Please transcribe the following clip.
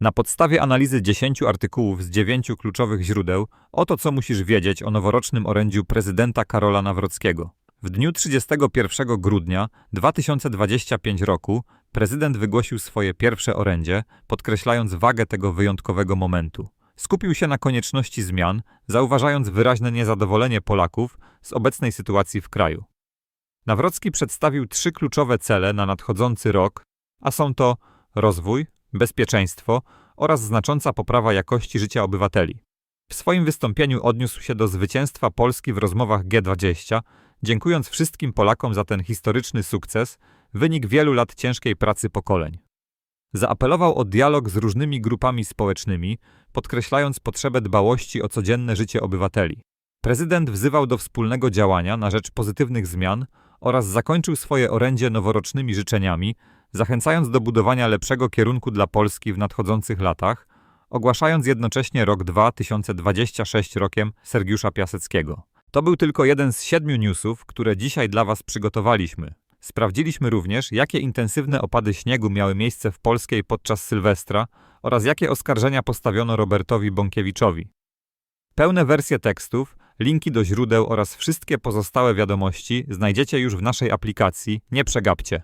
Na podstawie analizy 10 artykułów z 9 kluczowych źródeł, oto co musisz wiedzieć o noworocznym orędziu prezydenta Karola Nawrockiego. W dniu 31 grudnia 2025 roku prezydent wygłosił swoje pierwsze orędzie, podkreślając wagę tego wyjątkowego momentu. Skupił się na konieczności zmian, zauważając wyraźne niezadowolenie Polaków z obecnej sytuacji w kraju. Nawrocki przedstawił trzy kluczowe cele na nadchodzący rok, a są to rozwój, bezpieczeństwo oraz znacząca poprawa jakości życia obywateli. W swoim wystąpieniu odniósł się do zwycięstwa Polski w rozmowach G20, dziękując wszystkim Polakom za ten historyczny sukces, wynik wielu lat ciężkiej pracy pokoleń. Zaapelował o dialog z różnymi grupami społecznymi, podkreślając potrzebę dbałości o codzienne życie obywateli. Prezydent wzywał do wspólnego działania na rzecz pozytywnych zmian oraz zakończył swoje orędzie noworocznymi życzeniami, zachęcając do budowania lepszego kierunku dla Polski w nadchodzących latach, ogłaszając jednocześnie rok 2026 rokiem Sergiusza Piaseckiego. To był tylko jeden z siedmiu newsów, które dzisiaj dla Was przygotowaliśmy. Sprawdziliśmy również, jakie intensywne opady śniegu miały miejsce w Polskiej podczas Sylwestra oraz jakie oskarżenia postawiono Robertowi Bąkiewiczowi. Pełne wersje tekstów, linki do źródeł oraz wszystkie pozostałe wiadomości znajdziecie już w naszej aplikacji. Nie przegapcie.